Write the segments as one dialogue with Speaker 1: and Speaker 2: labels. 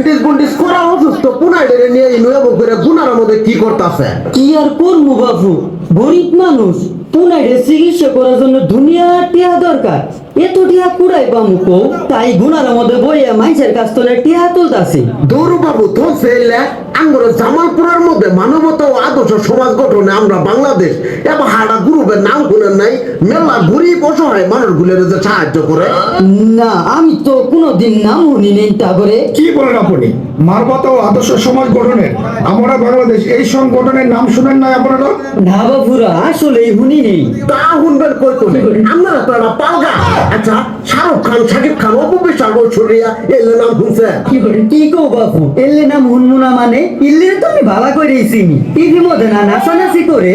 Speaker 1: ডেন্টিস বন্টিস করা অসুস্থ পুনাইডেরে নিয়ে গুনার মধ্যে কি করতেছে?
Speaker 2: কি আর করব বাবু গরিব মানুষ পুনাইরে চিকিৎসা করার জন্য দুনিয়া টিয়া দরকার। এত টিয়া কুড়াই পামু কো তাই গুনার মধ্যে বইয়া মাইসের কাছ তোলে টিয়া তুলতাছি।
Speaker 1: দৌড়ু বাবু তো ফেললে আঙ্গুর জামালপুরের মধ্যে মানবতা ও আদর্শ সমাজ গঠনে আমরা বাংলাদেশ এবং হাড়া গ্রুপের নাম শুনেন নাই মেলা গরিব অসহায় মানুষগুলোর যে সাহায্য করে।
Speaker 2: না আমি তো কোনোদিন নাম শুনি নেই তা করে।
Speaker 3: কি বলেন আপনি? মানবতা ও আদর্শ সমাজ গঠনের আমরা বাংলাদেশ এই সংগঠনের নাম শুনেন নাই আপনারা?
Speaker 2: না বাবুরা আসলে শুনি নেই।
Speaker 1: তা শুনবেন কই কোনে আপনারা তো একটা পালগা আচ্ছা শাহরুখ খান শাকিব খান অপু বিশ্বাস ঐশ্বরিয়া এলে নাম শুনছে
Speaker 2: কি কো বাবু এলে নাম হুনমু না মানে? ইল্লে তো আমি ভালো করে চিনি। টিভি মধ্যে না নাচানাচি করে।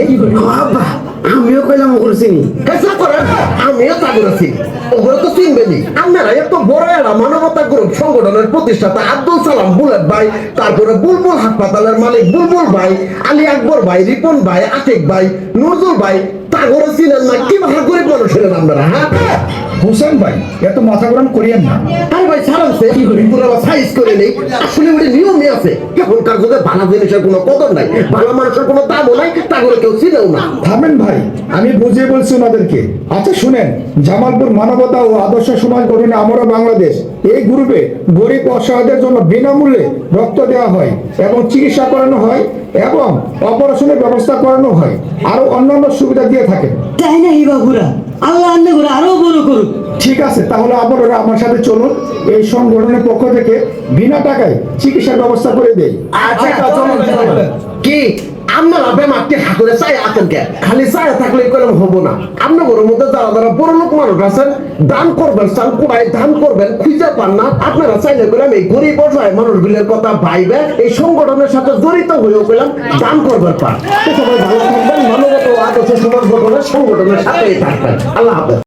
Speaker 1: বাবা, আমিও কইলাম ওগুলো চিনি। হেসা করেন আমিও তা করেছি ওগুলো তো চিনবেনি আপনারা এত বড় একটা মানবতা গ্রুপ সংগঠনের প্রতিষ্ঠাতা আব্দুল সালাম বুলেট ভাই তারপরে বুলবুল হাসপাতালের মালিক বুলবুল ভাই আলী আকবর ভাই রিপন ভাই আতিক ভাই নজরুল ভাই চিনেন না কি ভালো গরিব মানুষ ছিলেন আপনারা হ্যাঁ?
Speaker 3: হোসেন ভাই এত মাথা গরম করিয়েন না।
Speaker 1: আরে ভাই সারামছে পুরো সাইজ করে নেই। আসলে ওটা নিয়মই আছে। এখনকার যুগে ভালো জিনিসের কোনো কদর নাই। ভালো মানুষের কোনো দামও নাই কেউ চিনেও না।
Speaker 3: থামেন ভাই আমি বুঝিয়ে বলছি ওনাদেরকে। আচ্ছা শুনেন জামালপুর মানবতা ও আদর্শ সমাজ গঠনে আমরা বাংলাদেশ এই গ্রুপে গরিব অসহায়দের জন্য বিনামূল্যে রক্ত দেওয়া হয় এবং চিকিৎসা করানো হয়। এবং অপারেশনের ব্যবস্থা করানো হয়। আরও অন্যান্য সুবিধা দিয়ে থাকে
Speaker 2: তাই না বাবুরা? আল্লাহ আন্নে করে আরও বড় করুক।
Speaker 3: ঠিক আছে তাহলে আপনারা আমার সাথে চলুন। এই সংগঠনের পক্ষ থেকে বিনা টাকায় চিকিৎসার ব্যবস্থা করে দেয়
Speaker 1: আচ্ছা চলুন। চলুন। কি? আপনারা বেমারটি হাতুরে চাই কে খালি চাই থাকলে কলম না। আপনাদের মধ্যে যারা যারা বড় লোক মানুষ আছেন, দান করবেন, চাল কুড়াই দান করবেন, খুঁজে পান না, আপনারা চাইলে করলাম এই গরিব অসহায় মানুষগুলোর কথা ভাইবে, এই সংগঠনের সাথে জড়িত হয়েও পেলাম দান করবেন পান। সবাই ভালো থাকবেন মানবত আদর্শ সমাজ গঠনের সংগঠনের সাথেই থাকবেন। আল্লাহ হাফেজ।